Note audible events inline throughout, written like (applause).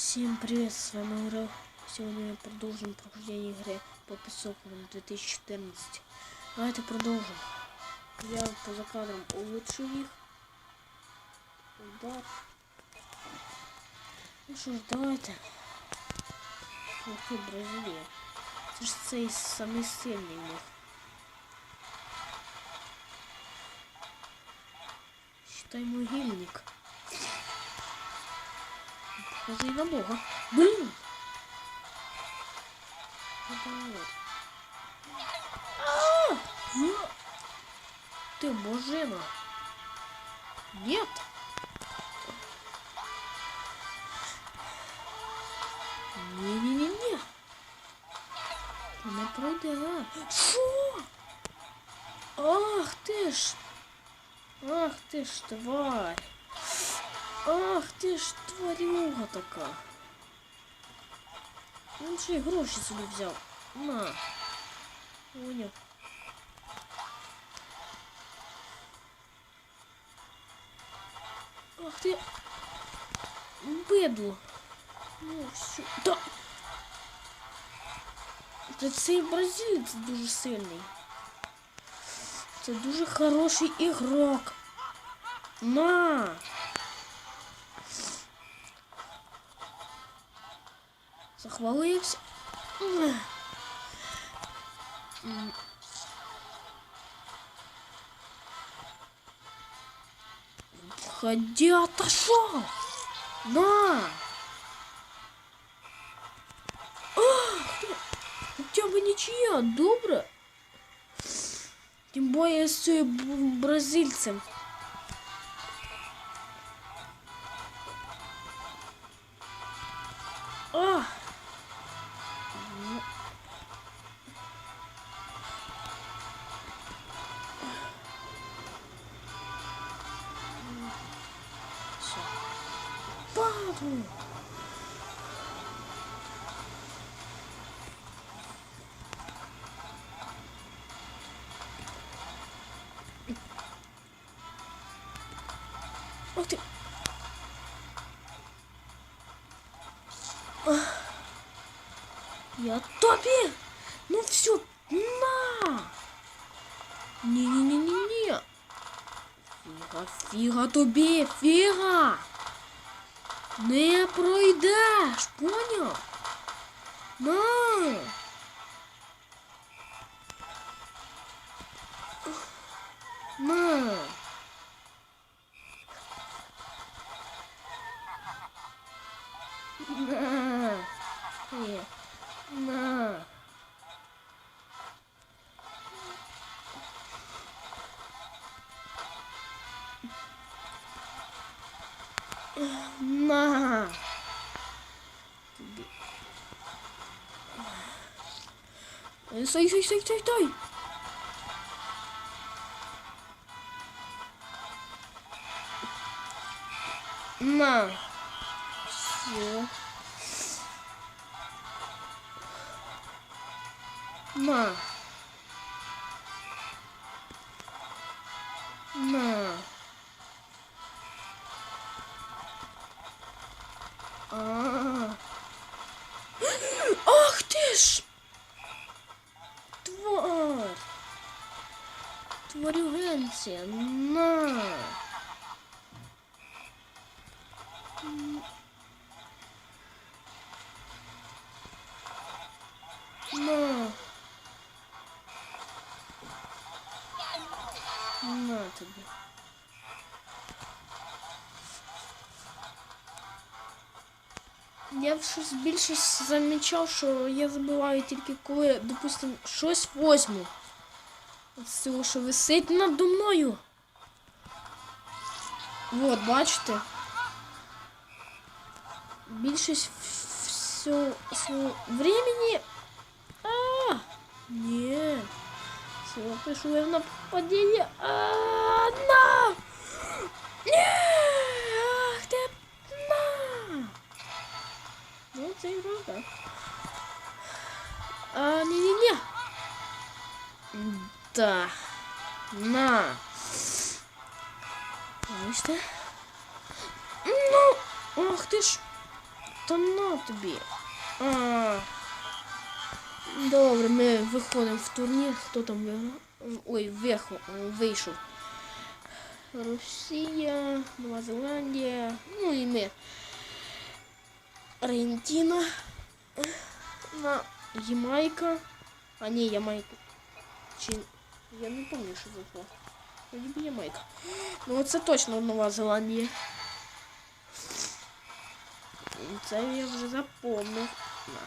Всем привет, с вами Ура. Сегодня мы продолжим прохождение игры по Песоковым 2014. Давайте продолжим. Я поза кадром улучшу их. Удар. Ну що ж, давайте. Ух ти, Бразилія. Це ж цей самий сильний в них. Считай могильник. Похоже и на бога. Блин! Вот. А! А! Ты божена. Нет. Не-не-не-не. Ти не пройде. Що? Ах ти ж. Ах ти ж тварь. Ах ти ж тварюга така. Він ще й гроші собі взяв. На. Поняв. Ах ти. Бидло. Ну, все. Да. Та цей бразилець дуже сильний. Це дуже хороший ігрок. На! Захвалився. М. М. Входи, отошел! На! Ах ты! Хоча б нічия, добре. Тим більше з цією б- бразильцем. А! Падаю. Ух ты. Ах. Я топи! Ну все, на! Не-не-не-не-не! Фіга, фіга тобі, фіга! Не пройдеш, поняв? На! На! Uma. Sai, sai, sai, sai, sai. Uma. Uma. Uma. А. (gasps) Ах ты ж! Тварь! Тварюгенція, на! Я щось більше замічав, що я забуваю тільки коли, допустим, щось возьму. З цього, що висить надо мною. Вот, бачите? Більшість всього, всього времени. А, ні. Все, пишу я в нападение. А, на! Не! Ну, це ігра, так. А, не-не-не. Да. На. Бачите? Ну, ах ти ж. Та на тобі. А. Добре, ми виходимо в турнір. Хто там виграв? Ой, вихо- вийшов. Росія, Нова Зеландія, ну і ми. Аргентина. На Ямайка. А ні, Ямайка. Чи. Я не пам'ятаю, що це було. Вроді би Ямайка. Ну це точно Нова Зеландія. І Це я вже запомнив. На.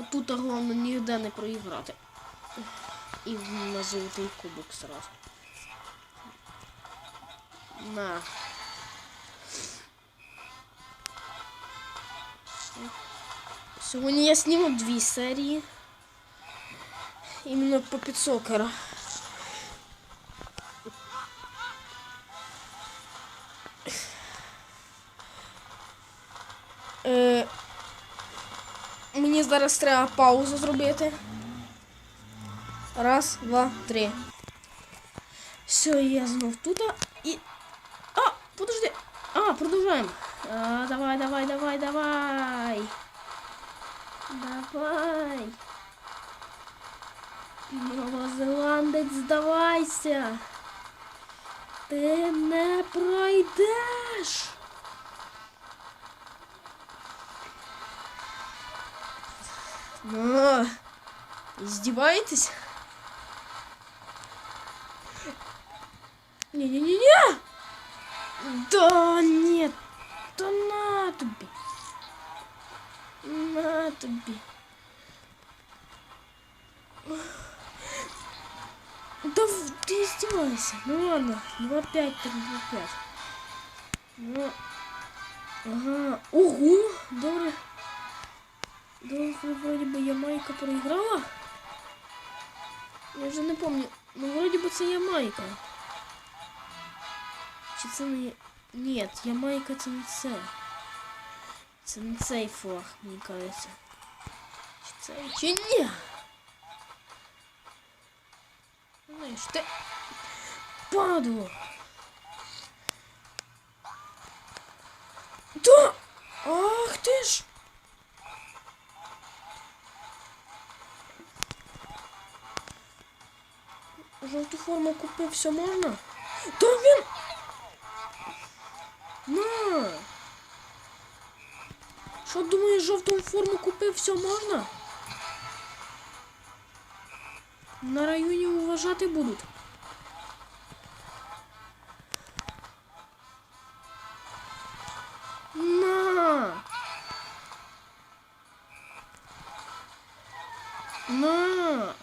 Отут головне ніде не проіграти. І на золотий кубок сразу. На. Сьогодні я зніму дві серії. Іменно по підсокера. Е, мені зараз треба паузу зробити. Раз, два, три. Все, я знов тут. І. А, подожди. А, продовжаємо. А, давай, давай, давай, давай. Давай. Новозеландець, здавайся. Ти не пройдеш. Ну, издеваетесь? Не-не-не-не! Да нет, да на тобі. На тобі. Да ты издевайся. Ну ладно, 2-5, так 2-5. Ну, ага. Ого, добре. Добре, вроде бы Ямайка проиграла. Я вже не помню. Ну, вроде бы це Ямайка. Чи це не... Ні, Ямайка це не це. Це не цей флаг, мені кажеться. Чи цей? Чи ні? Знаєш, ти... Падло! Да! Ах ти ж! Жовту форму купив, все можна? Та він! Що думаєш, жовту форму купив, все можна? На районі уважати будуть. На! На!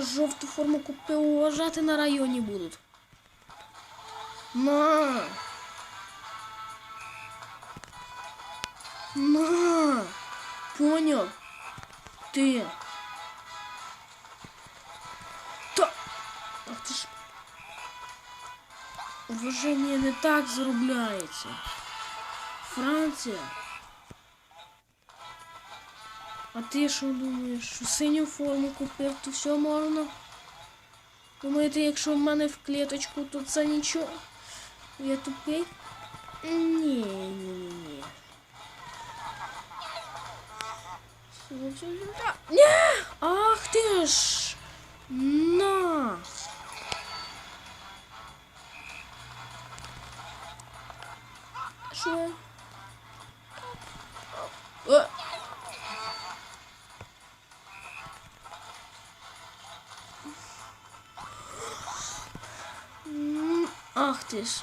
Жовту форму купив, уважати на районі будуть. На! На! Понял? Ти. Та. Ах ти ж. Уваження не так заробляється. Франція. А ти що думаєш? Що синю форму купив, то все можна? Думаєте, якщо в мене в клеточку, то це нічого? Я тупий? Ні, ні, ні, ні. Ні! Ах ти ж! На! Що? Е! Ж.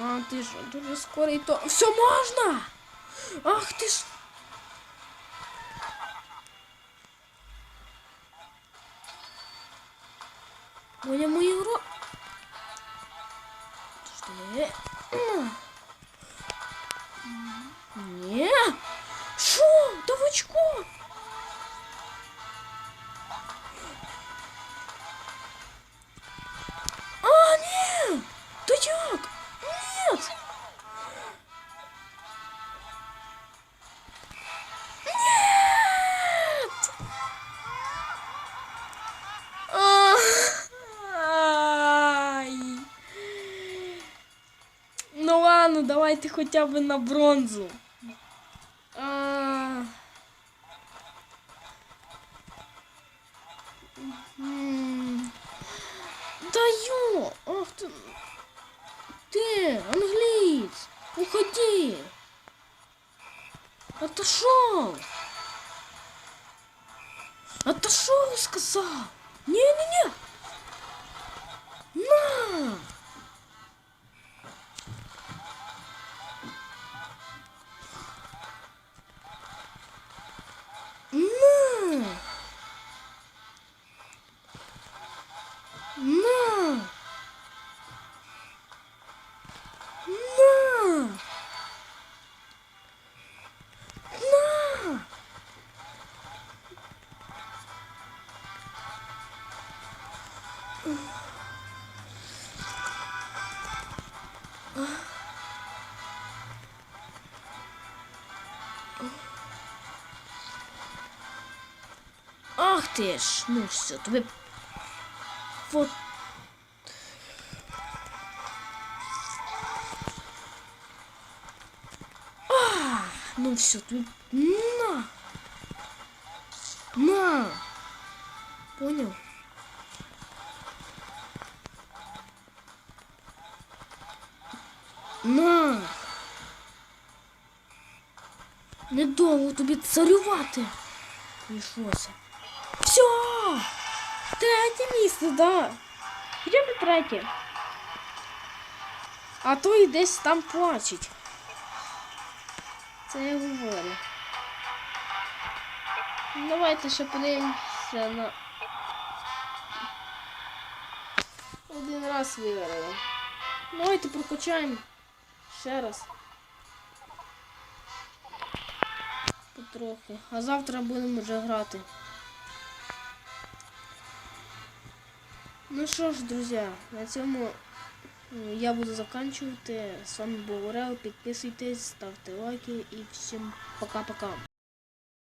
А ти ж дуже скорий то. Все можна! Ах ти ж. Моя моя Подожди. На. Не. в очко. А, ні! Та як? Нет! Нет! Ай! Ну ладно, давайте хотя бы на бронзу. Отошел, сказал! Не-не-не! На! На! На! На! Ах ти ж, ну все, тобі вот. А, ну все, тобі на. На. Понял? На. Недовго тобі царювати. Прийшлося. Все! Третє місце, да. Б третє. А то і десь там плачуть. Це я говорю. Давайте ще подивимося на. Один раз виграли. Давайте прокачаємо. Ще раз. Потрохи. А завтра будемо вже грати. Ну що ж, друзі, на цьому м, я буду заканчувати. З вами був Орел. Підписуйтесь, ставте лайки і всім пока-пока.